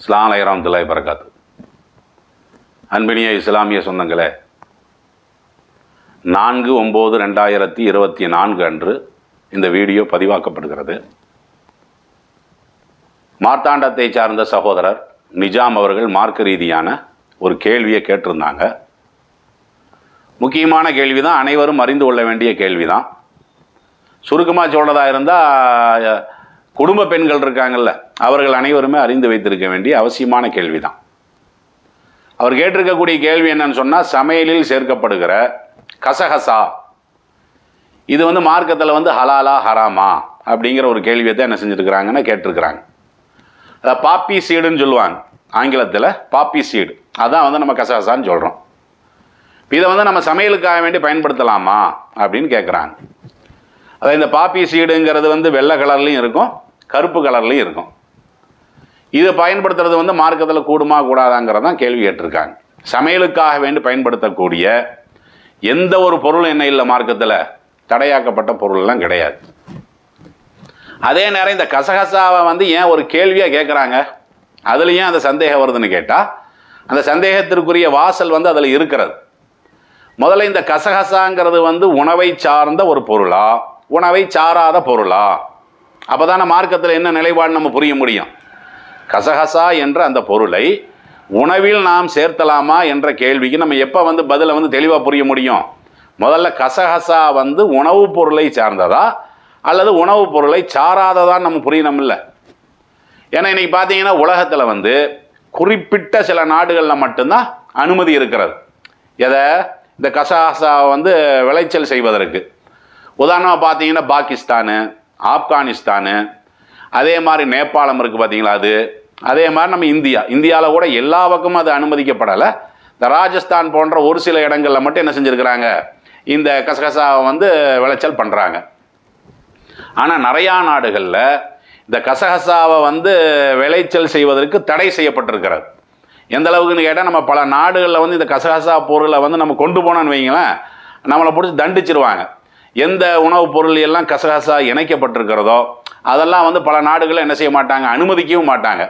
இஸ்லாம் அலைராமத்துல்லாய் பரகாத்து அன்பினிய இஸ்லாமிய சொந்தங்களே நான்கு ஒம்பது ரெண்டாயிரத்தி இருபத்தி நான்கு அன்று இந்த வீடியோ பதிவாக்கப்படுகிறது. மார்த்தாண்டத்தை சார்ந்த சகோதரர் நிஜாம் அவர்கள் மார்க்க ரீதியான ஒரு கேள்வியை கேட்டிருந்தாங்க. முக்கியமான கேள்வி தான் அனைவரும் அறிந்து கொள்ள வேண்டிய கேள்வி தான் சுருக்கமாக சொல்கிறதா இருந்தால் குடும்ப பெண்கள் இருக்காங்கல்ல அவர்கள் அனைவருமே அறிந்து வைத்திருக்க வேண்டிய அவசியமான கேள்வி தான் அவர் கேட்டிருக்கக்கூடிய கேள்வி என்னன்னு சொன்னால் சமையலில் சேர்க்கப்படுகிற கசகசா. இது வந்து மார்க்கத்தில் வந்து ஹலாலா ஹராமா அப்படிங்கிற ஒரு கேள்வியை தான் என்ன செஞ்சுருக்கிறாங்கன்னு கேட்டிருக்கிறாங்க. அதை பாப்பி சீடுன்னு சொல்லுவாங்க ஆங்கிலத்தில் பாப்பி சீடு. அதான் வந்து நம்ம கசகசான்னு சொல்கிறோம் இதை வந்து நம்ம சமையலுக்காக வேண்டி பயன்படுத்தலாமா அப்படின்னு கேட்குறாங்க அதாவது இந்த பாப்பி சீடுங்கிறது வந்து வெள்ளை கலர்லேயும் இருக்கும் கருப்பு கலர்லேயும் இருக்கும். இதை பயன்படுத்துறது வந்து மார்க்கத்தில் கூடுமா கூடாதாங்கிறதான் கேள்வி கேட்டிருக்காங்க. சமையலுக்காக வேண்டி பயன்படுத்தக்கூடிய எந்த ஒரு பொருளும் என்ன இல்லை மார்க்கத்தில். தடையாக்கப்பட்ட பொருள்லாம் கிடையாது. அதே நேரம் இந்த கசகசாவை வந்து ஏன் ஒரு கேள்வியாக கேட்குறாங்க அதுலேயும் அந்த சந்தேகம் வருதுன்னு கேட்டால் அந்த சந்தேகத்திற்குரிய வாசல் வந்து அதில் இருக்கிறது. முதல்ல இந்த கசகசாங்கிறது வந்து உணவை சார்ந்த ஒரு பொருளா? உணவை சாராத பொருளா? அப்போ தானே மார்க்கத்தில் என்ன நிலைப்பாடு நம்ம புரிய முடியும்? கசகசா என்ற அந்த பொருளை உணவில் நாம் சேர்த்தலாமா என்ற கேள்விக்கு நம்ம எப்போ வந்து பதிலை வந்து தெளிவாக புரிய முடியும்? முதல்ல கசகசா வந்து உணவுப் பொருளை சார்ந்ததா? அல்லது உணவுப் பொருளை சாராததான் நம்ம புரியணும்ல ஏன்னா இன்றைக்கி பார்த்தீங்கன்னா உலகத்தில் வந்து குறிப்பிட்ட சில நாடுகளில் மட்டும்தான் அனுமதி இருக்கிறது. எதை? இந்த கசகசாவை வந்து விளைச்சல் செய்வதற்கு. உதாரணமாக பார்த்தீங்கன்னா பாகிஸ்தானு ஆப்கானிஸ்தானு அதே மாதிரி நேபாளம் இருக்குது பார்த்தீங்களா அது? அதே மாதிரி நம்ம இந்தியா. இந்தியாவில் கூட எல்லா பக்கமும் அது அனுமதிக்கப்படலை. இந்த ராஜஸ்தான் போன்ற ஒரு சில இடங்களில் மட்டும் என்ன செஞ்சுருக்கிறாங்க? இந்த கசகசாவை வந்து விளைச்சல் பண்ணுறாங்க ஆனால் நிறையா நாடுகளில் இந்த கசகசாவை வந்து விளைச்சல் செய்வதற்கு தடை செய்யப்பட்டிருக்கிறது. எந்த அளவுக்குன்னு கேட்டால் நம்ம பல நாடுகளில் வந்து இந்த கசகசா பொருளை வந்து நம்ம கொண்டு போனோன்னு வைங்களேன் நம்மளை பிடிச்சி தண்டிச்சிருவாங்க. எந்த உணவுப் பொருள் எல்லாம் கசகசா இணைக்கப்பட்டிருக்கிறதோ அதெல்லாம் வந்து பல நாடுகளில் என்ன செய்ய மாட்டாங்க? அனுமதிக்கவும் மாட்டாங்க.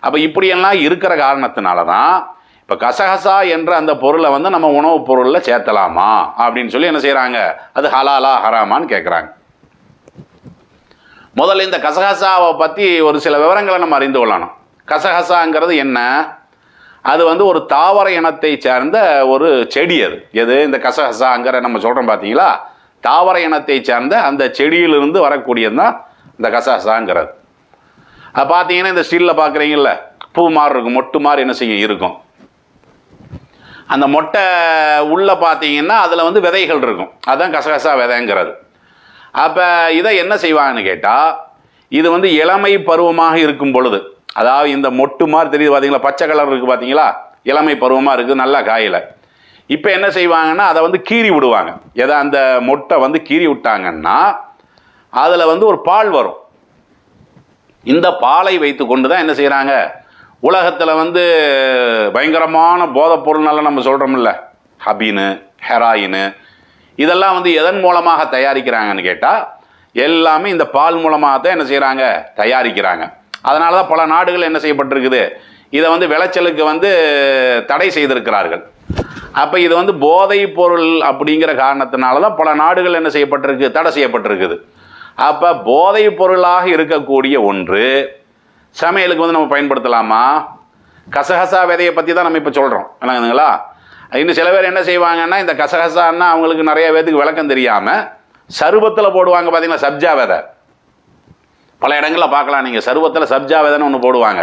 அப்போ இப்படியெல்லாம் இருக்கிற காரணத்தினால தான் இப்போ கசகசா என்ற அந்த பொருளை வந்து நம்ம உணவுப் பொருளில் சேர்த்தலாமா? அப்படின்னு சொல்லி என்ன செய்கிறாங்க அது ஹலாலா ஹராமான்னு கேட்குறாங்க முதல்ல இந்த கசகசாவை பற்றி ஒரு சில விவரங்களை நம்ம அறிந்து கொள்ளணும். கசகசாங்கிறது என்ன? அது வந்து ஒரு தாவர இனத்தை சார்ந்த ஒரு செடி அது. எது? இந்த கசகசாங்கிற நம்ம சொல்கிறோம் பார்த்தீங்களா தாவர இனத்தை சார்ந்த அந்த செடியிலிருந்து வரக்கூடியது தான் இந்த கசகசாங்கிறது அது பார்த்தீங்கன்னா இந்த ஸ்டீலில் பார்க்குறீங்கல்ல பூ மாதிரி இருக்கும் மொட்டு மாதிரி என்ன செய்யும் இருக்கும். அந்த மொட்டை உள்ளே பார்த்தீங்கன்னா அதில் வந்து விதைகள் இருக்கும். அதுதான் கசகசா விதைங்கிறது. அப்போ இதை என்ன செய்வாங்கன்னு கேட்டால் இது வந்து இளமை பருவமாக இருக்கும் பொழுது அதாவது இந்த மொட்டு மாதிரி தெரியுது பார்த்தீங்களா? பச்சை கலர் இருக்குது பார்த்தீங்களா? இளமை பருவமாக இருக்குது நல்லா காயலை. இப்போ என்ன செய்வாங்கன்னா அதை வந்து கீறி விடுவாங்க. எதை அந்த மொட்டை வந்து கீறி விட்டாங்கன்னா அதில் வந்து ஒரு பால் வரும். இந்த பாலை வைத்து கொண்டு தான் என்ன செய்கிறாங்க உலகத்தில் வந்து பயங்கரமான போதைப் பொருள்னால நம்ம சொல்கிறோம்ல ஹபீனு ஹெராயினு இதெல்லாம் வந்து எதன் மூலமாக தயாரிக்கிறாங்கன்னு கேட்டால் எல்லாமே இந்த பால் மூலமாக தான் என்ன செய்கிறாங்க தயாரிக்கிறாங்க. அதனால தான் பல நாடுகள் என்ன செய்யப்பட்டிருக்குது? இதை வந்து விளைச்சலுக்கு வந்து தடை செய்திருக்கிறார்கள். அப்போ இது வந்து போதைப் பொருள் அப்படிங்கிற காரணத்தினால தான் பல நாடுகள் என்ன செய்யப்பட்டிருக்கு? தடை செய்யப்பட்டிருக்குது. அப்போ போதைப் பொருளாக இருக்கக்கூடிய ஒன்று சமையலுக்கு வந்து நம்ம பயன்படுத்தலாமா? கசகசா விதையை பற்றி தான் நம்ம இப்போ சொல்கிறோம் விளங்குதுங்களா? இன்னும் சில பேர் என்ன செய்வாங்கன்னா இந்த கசகசான்னா அவங்களுக்கு நிறைய பேத்துக்கு விளக்கம் தெரியாமல் சருபத்தில் போடுவாங்க பார்த்தீங்கன்னா சப்ஜா விதை. பல இடங்களில் பார்க்கலாம் நீங்கள் சருவத்தில் சப்ஜா விதைன்னு ஒன்று போடுவாங்க.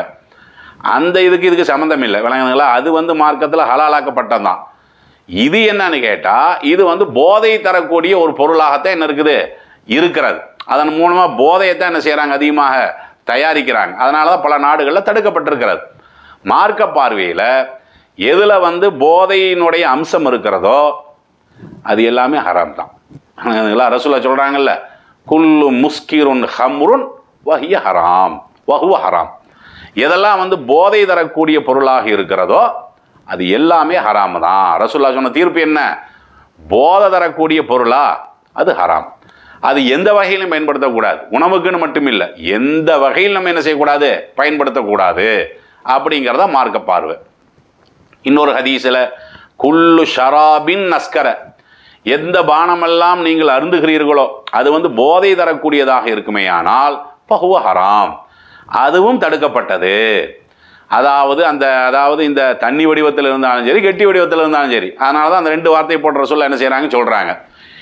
அந்த இதுக்கு இதுக்கு சம்மந்தம் இல்லை. விளங்குதுங்களா? அது வந்து மார்க்கத்தில் ஹலாலாக்கப்பட்டது தான் இது என்னன்னு கேட்டால் இது வந்து போதை தரக்கூடிய ஒரு பொருளாகத்தான் என்ன இருக்குது? இருக்கிறது. அதன் மூலமாக போதையைத்தான் என்ன செய்கிறாங்க அதிகமாக தயாரிக்கிறாங்க. அதனால தான் பல நாடுகளில் தடுக்கப்பட்டிருக்கிறது. மார்க்க பார்வையில் எதில் வந்து போதையினுடைய அம்சம் இருக்கிறதோ அது எல்லாமே ஹராம் தான். ரசூலா சொல்கிறாங்கல்ல குல்லு முஸ்கிருன் ஹம்ருன் வஹிய ஹராம். வஹுவ ஹராம். எதெல்லாம் வந்து போதை தரக்கூடிய பொருளாக இருக்கிறதோ அது எல்லாமே ஹராம் தான். ரசுல்லா சொன்ன தீர்ப்பு என்ன? போதை தரக்கூடிய பொருளா? அது ஹராம். அது எந்த வகையிலும் பயன்படுத்தக்கூடாது. உணவுக்குன்னு மட்டும் இல்லை எந்த வகையில் நம்ம என்ன செய்யக்கூடாது? பயன்படுத்தக்கூடாது. அப்படிங்கிறத மார்க்க பார்வை. இன்னொரு ஹதீஸில் குல்லு ஷராபின் நஸ்கர. எந்த பானமெல்லாம் நீங்கள் அருந்துகிறீர்களோ அது வந்து போதை தரக்கூடியதாக இருக்குமேயானால் பகுவ ஹராம். அதுவும் தடுக்கப்பட்டது. அதாவது அந்த அதாவது இந்த தண்ணி வடிவத்தில் இருந்தாலும் சரி கெட்டி வடிவத்தில் இருந்தாலும் சரி. அதனால தான் அந்த ரெண்டு வார்த்தை போடுற சொல்ல என்ன செய்கிறாங்கன்னு சொல்கிறாங்க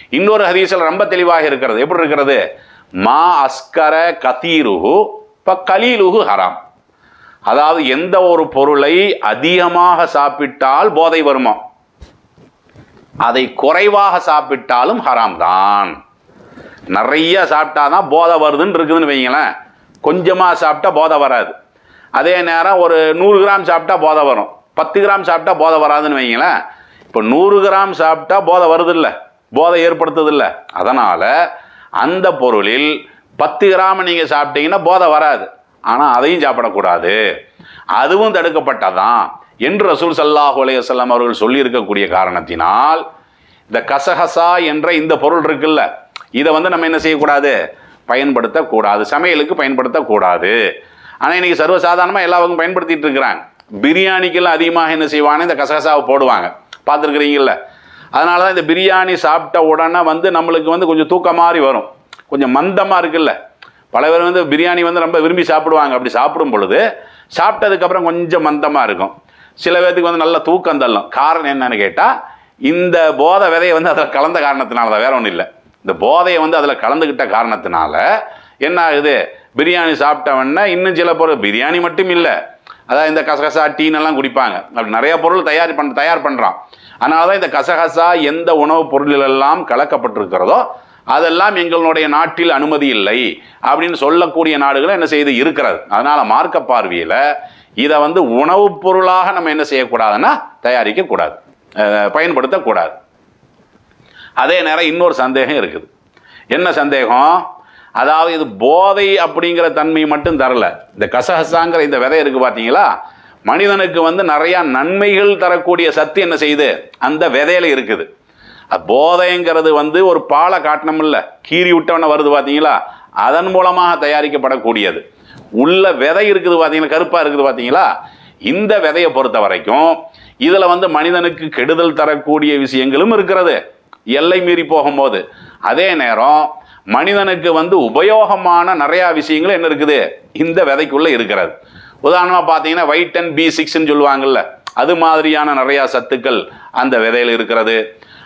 இன்னொரு ஹதீஸில் ரொம்ப தெளிவாக இருக்கிறது. எப்படி இருக்கிறது? மா அஸ்கர கதீருஹு இப்போ கலீலுஹு ஹராம். அதாவது எந்த ஒரு பொருளை அதிகமாக சாப்பிட்டால் போதை வருமோ? அதை குறைவாக சாப்பிட்டாலும் ஹராம் தான். நிறைய சாப்பிட்டாதான் போதை வருதுன்னு இருக்குதுன்னு வைங்களேன். கொஞ்சமாக சாப்பிட்டா போதை வராது. அதே நேரம் ஒரு நூறு கிராம் சாப்பிட்டா போதை வரும். பத்து கிராம் சாப்பிட்டா போதை வராதுன்னு வைங்களேன். இப்போ நூறு கிராம் சாப்பிட்டா போதை வருதில்ல. போதை ஏற்படுத்துதில்ல. அதனால் அந்த பொருளில் பத்து கிராம் நீங்கள் சாப்பிட்டீங்கன்னா போதை வராது. ஆனால் அதையும் சாப்பிடக்கூடாது. அதுவும் தடுக்கப்பட்டதான் என்று ரசூல் சல்லாஹ் அலையசல்லாம் அவர்கள் சொல்லியிருக்கக்கூடிய காரணத்தினால் இந்த கசகசா என்ற இந்த பொருள் இருக்குல்ல இதை வந்து நம்ம என்ன செய்யக்கூடாது? பயன்படுத்தக்கூடாது. சமையலுக்கு பயன்படுத்தக்கூடாது. ஆனால் இன்றைக்கி சர்வசாதாரணமாக எல்லா பக்கம் பயன்படுத்திட்டு இருக்கிறாங்க. பிரியாணிக்கெல்லாம் அதிகமாக என்ன செய்வாங்க இந்த கசகசாவை போடுவாங்க. பார்த்துருக்குறீங்கள அதனால தான் இந்த பிரியாணி சாப்பிட்ட உடனே வந்து நம்மளுக்கு வந்து கொஞ்சம் தூக்கம் மாதிரி வரும். கொஞ்சம் மந்தமாக இருக்குல்ல? பல பேர் வந்து பிரியாணி வந்து ரொம்ப விரும்பி சாப்பிடுவாங்க. அப்படி சாப்பிடும் பொழுது சாப்பிட்டதுக்கப்புறம் கொஞ்சம் மந்தமாக இருக்கும். சில பேர்த்துக்கு வந்து நல்ல தூக்கம் தள்ளும். காரணம் என்னன்னு கேட்டால் இந்த போதை விதையை வந்து அதில் கலந்த காரணத்தினால தான் வேற ஒன்றும் இல்லை. இந்த போதையை வந்து அதில் கலந்துக்கிட்ட காரணத்தினால என்ன ஆகுது? பிரியாணி சாப்பிட்டவன்னா இன்னும் சில பொருள் பிரியாணி மட்டும் இல்லை. அதாவது இந்த கசகசா டீனெல்லாம் குடிப்பாங்க. அப்படி நிறைய பொருள் தயார் பண்ண தயார் பண்ணுறான் அதனால தான் இந்த கசகசா எந்த உணவுப் பொருளிலெல்லாம் கலக்கப்பட்டிருக்கிறதோ அதெல்லாம் எங்களுடைய நாட்டில் அனுமதி இல்லை அப்படின்னு சொல்லக்கூடிய நாடுகள் என்ன செய்து இருக்கிறது. அதனால் மார்க்க பார்வையில் இதை வந்து உணவுப் பொருளாக நம்ம என்ன செய்யக்கூடாதுன்னா தயாரிக்கக்கூடாது. பயன்படுத்தக்கூடாது. அதே நேரம் இன்னொரு சந்தேகம் இருக்குது. என்ன சந்தேகம்? அதாவது இது போதை அப்படிங்கிற தன்மை மட்டும் தரல. இந்த கசகசாங்கிற இந்த விதை இருக்குது பார்த்தீங்களா மனிதனுக்கு வந்து நிறையா நன்மைகள் தரக்கூடிய சத்து என்ன செய்யுது? அந்த விதையில இருக்குது. போதைங்கிறது வந்து ஒரு பாலை காட்டணும் இல்லை கீறி விட்டவன வருது பார்த்தீங்களா அதன் மூலமாக தயாரிக்கப்படக்கூடியது. உள்ள விதை இருக்குது பார்த்தீங்களா கருப்பாக இருக்குது பார்த்தீங்களா இந்த விதையை பொறுத்த வரைக்கும் இதில் வந்து மனிதனுக்கு கெடுதல் தரக்கூடிய விஷயங்களும் இருக்கிறது. எல்லை மீறி போகும்போது. அதே நேரம் மனிதனுக்கு வந்து உபயோகமான நிறையா விஷயங்கள் என்ன இருக்குது? இந்த விதைக்குள்ளே இருக்கிறது. உதாரணமாக பார்த்தீங்கன்னா வைட்டன் பி சிக்ஸ்ன்னு சொல்லுவாங்கல்ல அது மாதிரியான நிறையா சத்துக்கள் அந்த விதையில் இருக்கிறது.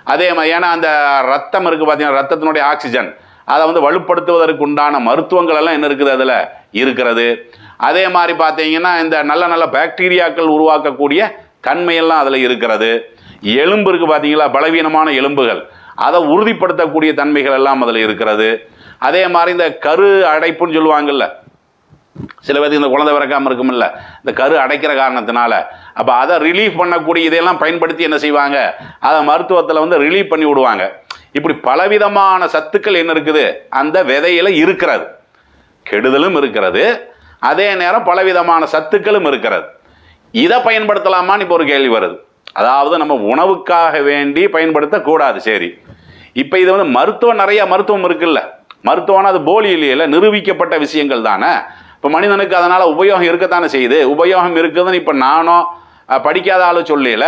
அதே மாதிரி ஏன்னா அந்த ரத்தம் இருக்குது பார்த்தீங்கன்னா ரத்தத்தினுடைய ஆக்சிஜன் அதை வந்து வலுப்படுத்துவதற்கு உண்டான மருத்துவங்கள் எல்லாம் என்ன இருக்குது அதில்? இருக்கிறது. அதே மாதிரி பார்த்தீங்கன்னா இந்த நல்ல நல்ல பாக்டீரியாக்கள் உருவாக்கக்கூடிய தன்மையெல்லாம் அதில் இருக்கிறது. எலும்பு இருக்குது பார்த்தீங்களா பலவீனமான எலும்புகள். அதை உறுதிப்படுத்தக்கூடிய தன்மைகள் எல்லாம் அதில் இருக்கிறது. அதே மாதிரி இந்த கரு அடைப்புன்னு சொல்லுவாங்கல்ல. சில பேருக்கு இந்த குழந்தை பிறக்காமல் இருக்குமில்ல இந்த கரு அடைக்கிற காரணத்தினால. அப்போ அதை ரிலீஃப் பண்ணக்கூடிய இதையெல்லாம் பயன்படுத்தி என்ன செய்வாங்க? அதை மருத்துவத்தில் வந்து ரிலீஃப் பண்ணி விடுவாங்க. இப்படி பலவிதமான சத்துக்கள் என்ன இருக்குது? அந்த விதையில் இருக்கிறது. கெடுதலும் இருக்கிறது. அதே நேரம் பலவிதமான சத்துக்களும் இருக்கிறது. இதை பயன்படுத்தலாமான்னு இப்போ ஒரு கேள்வி வருது. அதாவது நம்ம உணவுக்காக வேண்டி பயன்படுத்தக்கூடாது. சரி. இப்போ இது வந்து மருத்துவம் நிறைய மருத்துவம் இருக்குல்ல. மருத்துவம்னா அது போலி இல்லையில நிரூபிக்கப்பட்ட விஷயங்கள் தானே. இப்போ மனிதனுக்கு அதனால் உபயோகம் இருக்கத்தானே செய்யுது. உபயோகம் இருக்குதுன்னு இப்போ நானும் படிக்காத ஆளு சொல்லல.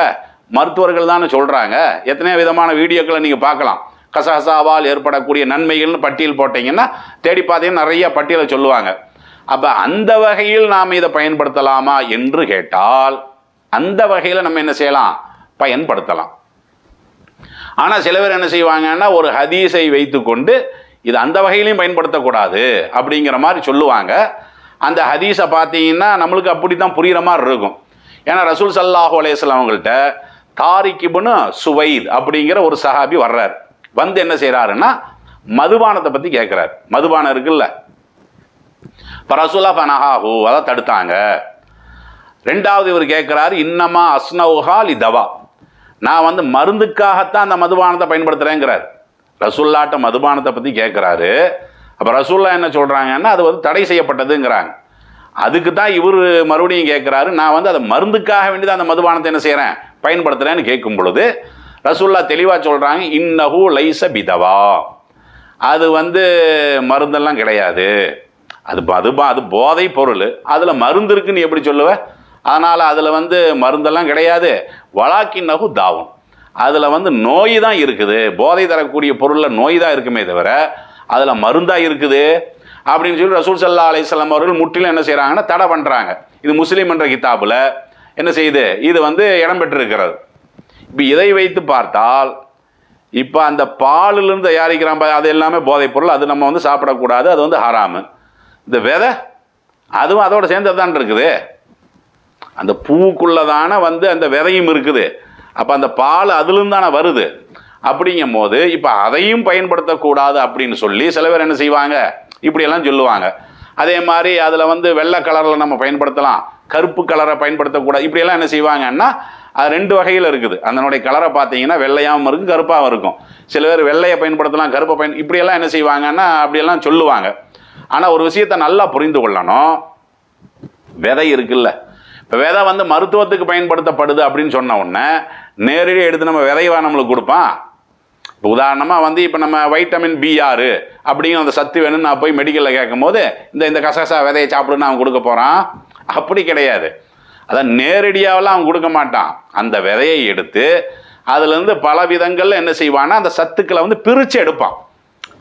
மருத்துவர்கள் தானே சொல்கிறாங்க எத்தனையோ விதமான வீடியோக்களை நீங்கள் பார்க்கலாம். கசகசாவால் ஏற்படக்கூடிய நன்மைகள்னு பட்டியல் போட்டிங்கன்னா தேடி பார்த்தீங்கன்னா நிறைய பட்டியலை சொல்லுவாங்க. அப்போ அந்த வகையில் நாம் இதை பயன்படுத்தலாமா என்று கேட்டால் அந்த வகையில் நம்ம என்ன செய்யலாம்? பயன்படுத்தலாம். ஆனால் சில பேர் என்ன செய்வாங்கன்னா ஒரு ஹதீஸை வைத்துக்கொண்டு இது அந்த வகையிலையும் பயன்படுத்தக்கூடாது அப்படிங்கிற மாதிரி சொல்லுவாங்க. அந்த ஹதீஸை பார்த்தீங்கன்னா நம்மளுக்கு அப்படி தான் புரிகிற மாதிரி இருக்கும். ஏன்னா ரசூல் சல்லாஹு அலையம் அவங்கள்ட்ட தாரிக்கிபுன்னு சுவைத் அப்படிங்கிற ஒரு சஹாபி வர்றார். வந்து என்ன செய்கிறாருன்னா மதுபானத்தை பற்றி கேட்குறாரு மதுபானம் இருக்குல்ல. இப்போ ரசூலா ஃபனஹாஹூ அதை தடுத்தாங்க. ரெண்டாவது இவர் கேட்குறாரு இன்னமா அஸ்னவுஹா இதவா தவா. நான் வந்து மருந்துக்காகத்தான் அந்த மதுபானத்தை பயன்படுத்துகிறேங்கிறார் ரசுல்லாட்ட மதுபானத்தை பற்றி கேட்குறாரு அப்போ ரசுல்லா என்ன சொல்கிறாங்கன்னா அது வந்து தடை செய்யப்பட்டதுங்கிறாங்க. அதுக்கு தான் இவர் மறுபடியும் கேட்குறாரு நான் வந்து அதை மருந்துக்காக வேண்டி தான் அந்த மதுபானத்தை என்ன செய்கிறேன் பயன்படுத்துகிறேன்னு கேட்கும் பொழுது ரசுல்லா தெளிவாக சொல்கிறாங்க இன்னஹூ லைச பிதவா அது வந்து மருந்தெல்லாம் கிடையாது. அது ப- அது ப- அது போதை பொருள். அதில் மருந்து இருக்குன்னு எப்படி சொல்லுவ? அதனால் அதில் வந்து மருந்தெல்லாம் கிடையாது. வழாக்கின் நகு தாவம். அதில் வந்து நோய் தான் இருக்குது. போதை தரக்கூடிய பொருளில் நோய் தான் இருக்குமே தவிர அதில் மருந்தாக இருக்குது. அப்படின்னு சொல்லி ரசூல் சல்லா அலிஸ்லாம் அவர்கள் முற்றிலும் என்ன செய்கிறாங்கன்னா தடை பண்ணுறாங்க இது முஸ்லீம் என்ற கிதாபில் என்ன செய்யுது இது வந்து இடம் பெற்றிருக்கிறது இப்போ இதை வைத்து பார்த்தால் இப்போ அந்த பாலிலிருந்து தயாரிக்கிறான் அது எல்லாமே போதைப் பொருள். அது நம்ம வந்து சாப்பிடக்கூடாது. அது வந்து ஹராமு. இந்த விதை அதுவும் அதோட சேர்ந்தது தான் இருக்குது. அந்த பூவுக்குள்ளே தானே வந்து அந்த விதையும் இருக்குது. அப்போ அந்த பால் அதுலேருந்து தானே வருது. அப்படிங்கும் போது இப்போ அதையும் பயன்படுத்தக்கூடாது அப்படின்னு சொல்லி சில பேர் என்ன செய்வாங்க? இப்படியெல்லாம் சொல்லுவாங்க. அதே மாதிரி அதில் வந்து வெள்ளை கலரில் நம்ம பயன்படுத்தலாம். கருப்பு கலரை பயன்படுத்தக்கூடாது. இப்படியெல்லாம் என்ன செய்வாங்கன்னா அது ரெண்டு வகையில் இருக்குது. அதனுடைய கலரை பார்த்தீங்கன்னா வெள்ளையாகவும் இருக்கும் கருப்பாகவும் இருக்கும். சில பேர் வெள்ளையை பயன்படுத்தலாம் கருப்பை பயன் இப்படியெல்லாம் என்ன செய்வாங்கன்னா அப்படியெல்லாம் சொல்லுவாங்க. ஆனால் ஒரு விஷயத்தை நல்லா புரிந்து கொள்ளணும். விதை இருக்குல்ல. இப்போ விதை வந்து மருத்துவத்துக்கு பயன்படுத்தப்படுது அப்படின்னு சொன்ன உடனே நேரடியாக எடுத்து நம்ம விதைவா நம்மளுக்கு கொடுப்பான். இப்போ உதாரணமாக வந்து இப்போ நம்ம வைட்டமின் பி ஆறு அப்படிங்கிற அந்த சத்து வேணும்னு நான் போய் மெடிக்கலில் கேட்கும்போது இந்த இந்த கசகசா விதையை சாப்பிடுன்னு அவன் கொடுக்க போகிறான் அப்படி கிடையாது. அதான் நேரடியாகலாம் அவன் கொடுக்க மாட்டான். அந்த விதையை எடுத்து அதுலேருந்து பல விதங்களில் என்ன செய்வான்னா அந்த சத்துக்களை வந்து பிரித்து எடுப்பான்.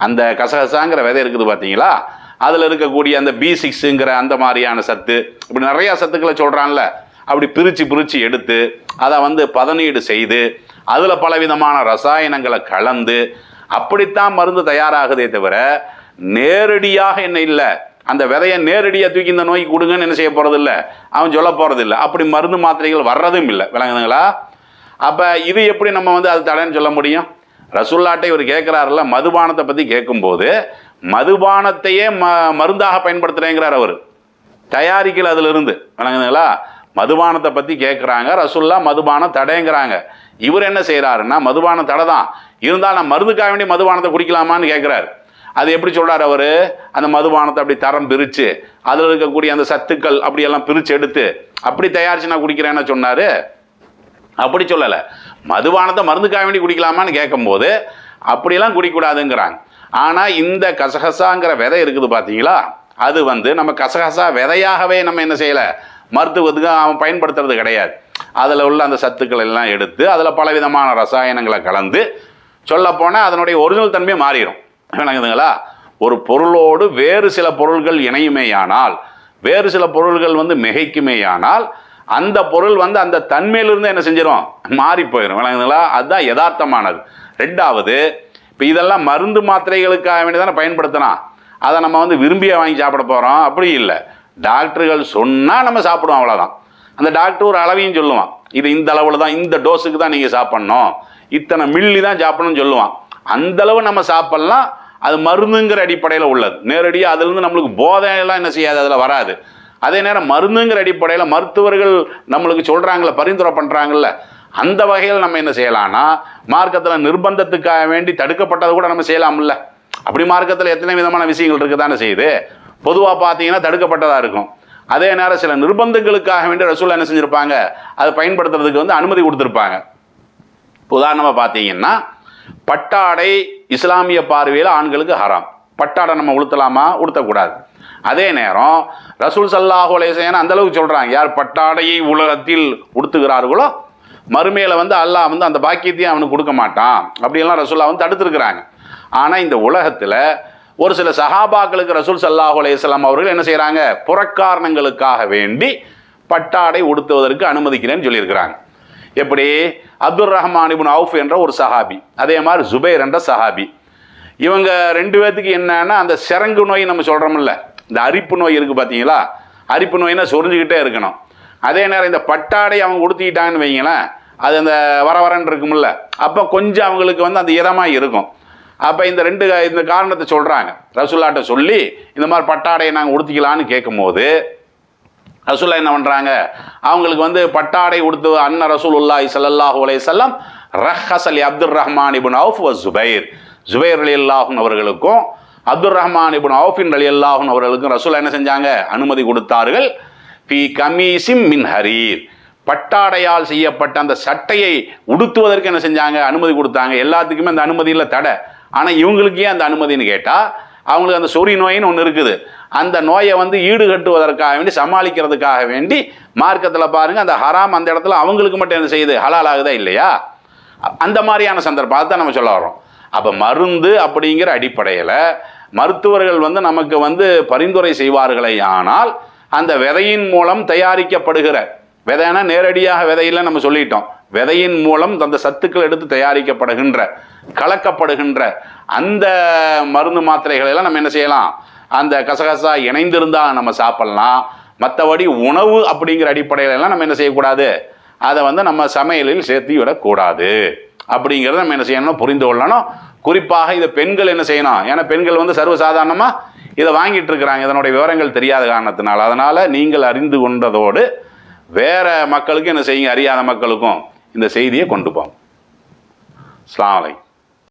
அந்த கசகசாங்கிற விதை இருக்குது பார்த்தீங்களா அதில் இருக்கக்கூடிய அந்த பி சிக்ஸுங்கிற அந்த மாதிரியான சத்து இப்படி நிறையா சத்துக்களை சொல்கிறான்ல அப்படி பிரித்து பிரித்து எடுத்து அதை வந்து பதனீடு செய்து அதில் பலவிதமான ரசாயனங்களை கலந்து அப்படித்தான் மருந்து தயாராகுதே தவிர நேரடியாக என்ன இல்லை. அந்த விதையை நேரடியாக தூக்கி இந்த நோய் கொடுங்கன்னு என்ன செய்ய போகிறதில்ல அவன் சொல்ல போகிறதில்ல அப்படி மருந்து மாத்திரைகள் வர்றதும் இல்லை. விளங்குதுங்களா? அப்போ இது எப்படி நம்ம வந்து அது தடைன்னு சொல்ல முடியும்? ரசுல்லாட்டை இவர் கேட்குறாருல மதுபானத்தை பற்றி கேட்கும்போது மதுபானத்தையே ம மருந்தாக பயன்படுத்துகிறேங்கிறார் அவர். தயாரிக்கல அதிலிருந்து விளங்குதுங்களா? மதுபானத்தை பற்றி கேட்குறாங்க ரசுல்லா மதுபானம் தடைங்கிறாங்க. இவர் என்ன செய்கிறாருன்னா மதுபானம் தடை தான் இருந்தால் நான் மருந்துக்காக வேண்டி மதுபானத்தை குடிக்கலாமான்னு கேட்குறாரு அது எப்படி சொல்கிறார் அவர்? அந்த மதுபானத்தை அப்படி தரம் பிரித்து அதில் இருக்கக்கூடிய அந்த சத்துக்கள் அப்படியெல்லாம் பிரித்து எடுத்து அப்படி தயாரித்து நான் குடிக்கிறேன்னு சொன்னார். அப்படி சொல்லலை. மதுபானத்தை மருந்துக்காக வேண்டி குடிக்கலாமான்னு கேட்கும்போது அப்படியெல்லாம் குடிக்கக்கூடாதுங்கிறாங்க. ஆனால் இந்த கசகசாங்கிற விதை இருக்குது பார்த்தீங்களா அது வந்து நம்ம கசகசா விதையாகவே நம்ம என்ன செய்யலை? மருத்துவத்துக்கு அவன் பயன்படுத்துறது கிடையாது. அதில் உள்ள அந்த சத்துக்கள் எல்லாம் எடுத்து அதில் பலவிதமான ரசாயனங்களை கலந்து சொல்லப்போனால் அதனுடைய ஒரிஜினல் தன்மையை மாறிடும் விளங்குதுங்களா? ஒரு பொருளோடு வேறு சில பொருள்கள் இணையுமேயானால் வேறு சில பொருள்கள் வந்து மிகைக்குமேயானால் அந்த பொருள் வந்து அந்த தன்மையிலிருந்து என்ன செஞ்சிடும் மாறி போயிடும் விளங்குதுங்களா? அதுதான் யதார்த்தமானது. ரெண்டாவது இப்போ இதெல்லாம் மருந்து மாத்திரைகளுக்காக வேண்டி தானே பயன்படுத்தினான் அதை நம்ம வந்து விரும்பியே வாங்கி சாப்பிட போகிறோம் அப்படி இல்லை. டாக்டர்கள் சொன்னால் நம்ம சாப்பிடுவோம் அவ்வளோதான் அந்த டாக்டர் ஒரு அளவையும் சொல்லுவான். இது இந்த அளவில் தான் இந்த டோஸுக்கு தான் நீங்கள் சாப்பிட்ணும். இத்தனை மில்லி தான் சாப்பிடணும்னு சொல்லுவான். அந்த அளவு நம்ம சாப்பிட்லாம். அது மருந்துங்கிற அடிப்படையில் உள்ளது. நேரடியாக அதுலேருந்து நம்மளுக்கு போதையெல்லாம் என்ன செய்யாது அதில் வராது. அதே நேரம் மருந்துங்கிற அடிப்படையில் மருத்துவர்கள் நம்மளுக்கு சொல்கிறாங்கள பரிந்துரை பண்ணுறாங்கல்ல அந்த வகையில் நம்ம என்ன செய்யலாம்னா மார்க்கத்தில் நிர்பந்தத்துக்காக வேண்டி தடுக்கப்பட்டதை கூட நம்ம செய்யலாம்ல. அப்படி மார்க்கத்தில் எத்தனை விதமான விஷயங்கள் இருக்குது தானே செய்யுது. பொதுவாக பார்த்தீங்கன்னா தடுக்கப்பட்டதாக இருக்கும். அதே நேரம் சில நிர்பந்தங்களுக்காக வேண்டி ரசூல் என்ன செஞ்சுருப்பாங்க? அதை பயன்படுத்துறதுக்கு வந்து அனுமதி கொடுத்துருப்பாங்க. உதாரணமாக பார்த்தீங்கன்னா பட்டாடை இஸ்லாமிய பார்வையில் ஆண்களுக்கு ஹராம். பட்டாடை நம்ம உளுத்தலாமா? உடுத்தக்கூடாது அதே நேரம் ரசூல் சல்லாஹு அலைசேன அந்த அளவுக்கு சொல்கிறாங்க யார் பட்டாடையை உலகத்தில் உடுத்துகிறார்களோ மறுமையில் வந்து அல்லாஹ் வந்து அந்த பாக்கியத்தையும் அவனுக்கு கொடுக்க மாட்டான். அப்படியெல்லாம் ரசூல்லா வந்து தடுத்துருக்குறாங்க. ஆனால் இந்த உலகத்தில் ஒரு சில சஹாபாக்களுக்கு ரசூல் சல்லாஹூ அலையம் அவர்கள் என்ன செய்கிறாங்க புறக்காரணங்களுக்காக வேண்டி பட்டாடை உடுத்துவதற்கு அனுமதிக்கிறேன்னு சொல்லியிருக்கிறாங்க. எப்படி? அப்துல் ரஹ்மான் இப்னு அவுஃப் என்ற ஒரு சஹாபி அதே மாதிரி ஜுபைர் என்ற சஹாபி. இவங்க ரெண்டு பேர்த்துக்கு என்னன்னா அந்த சிறங்கு நோய் நம்ம சொல்கிறோம்ல இந்த அரிப்பு நோய் இருக்குது பார்த்தீங்களா அரிப்பு நோய்னா சொரிஞ்சுக்கிட்டே இருக்கணும். அதே நேரம் இந்த பட்டாடை அவங்க உடுத்திக்கிட்டாங்கன்னு வைங்களேன் அது அந்த வர வரன்னு இருக்கும்ல. அப்போ கொஞ்சம் அவங்களுக்கு வந்து அந்த இதமாக இருக்கும். அப்போ இந்த ரெண்டு இந்த காரணத்தை சொல்கிறாங்க ரசுல்லாட்ட சொல்லி இந்த மாதிரி பட்டாடையை நாங்கள் உடுத்திக்கலான்னு கேட்கும்போது ரசூல்லா என்ன பண்ணுறாங்க அவங்களுக்கு வந்து பட்டாடை உடுத்து அன்ன ரசூலுல்லாஹி ஸல்லல்லாஹு அலைஹி செல்லம் ரஹஸ் Ali Abdul Rahman ibn Awf வ ஜுபைர். ஜுபைர் அலி அல்லாஹுன் அவர்களுக்கும் அப்துல் ரஹ்மான் இப்னு அவுஃபின் அலி அல்லாஹூன் அவர்களுக்கும் ரசூல்லா என்ன செஞ்சாங்க? அனுமதி கொடுத்தார்கள். பி கமீசிம் மின் ஹரீர். பட்டாடையால் செய்யப்பட்ட அந்த சட்டையை உடுத்துவதற்கு என்ன செஞ்சாங்க? அனுமதி கொடுத்தாங்க. எல்லாத்துக்குமே அந்த அனுமதியில் தடை. ஆனால் இவங்களுக்கு ஏன் அந்த அனுமதின்னு கேட்டால் அவங்களுக்கு அந்த சொறி நோயின்னு ஒன்று இருக்குது. அந்த நோயை வந்து ஈடுகட்டுவதற்காக வேண்டி சமாளிக்கிறதுக்காக வேண்டி மார்க்கத்தில் பாருங்கள் அந்த ஹராம் அந்த இடத்துல அவங்களுக்கு மட்டும் என்ன செய்யுது? ஹலால் ஆகுதா இல்லையா? அந்த மாதிரியான சந்தர்ப்பம். அதுதான் நம்ம சொல்ல வரோம் அப்போ மருந்து அப்படிங்கிற அடிப்படையில் மருத்துவர்கள் வந்து நமக்கு வந்து பரிந்துரை செய்வார்களே ஆனால் அந்த விதையின் மூலம் தயாரிக்கப்படுகிற விதைனா நேரடியாக விதையில நம்ம சொல்லிட்டோம். விதையின் மூலம் அந்த சத்துக்கள் எடுத்து தயாரிக்கப்படுகின்ற கலக்கப்படுகின்ற அந்த மருந்து மாத்திரைகளை எல்லாம் நம்ம என்ன செய்யலாம்? அந்த கசகசா இணைந்திருந்தா நம்ம சாப்பிடலாம். மற்றபடி உணவு அப்படிங்கிற அடிப்படையில எல்லாம் நம்ம என்ன செய்யக்கூடாது? அதை வந்து நம்ம சமையலில் சேர்த்து விடக்கூடாது. அப்படிங்கிறத நம்ம என்ன செய்யணும் புரிந்து கொள்ளணும். குறிப்பாக இதை பெண்கள் என்ன செய்யணும்? ஏன்னா பெண்கள் வந்து சர்வசாதாரணமாக இதை வாங்கிட்டு இருக்கிறாங்க. இதனுடைய விவரங்கள் தெரியாத காரணத்தினால். அதனால் நீங்கள் அறிந்து கொண்டதோடு வேற மக்களுக்கும் என்ன செய்யுங்க? அறியாத மக்களுக்கும் இந்த செய்தியை கொண்டு போங்க. அஸ்ஸலாமு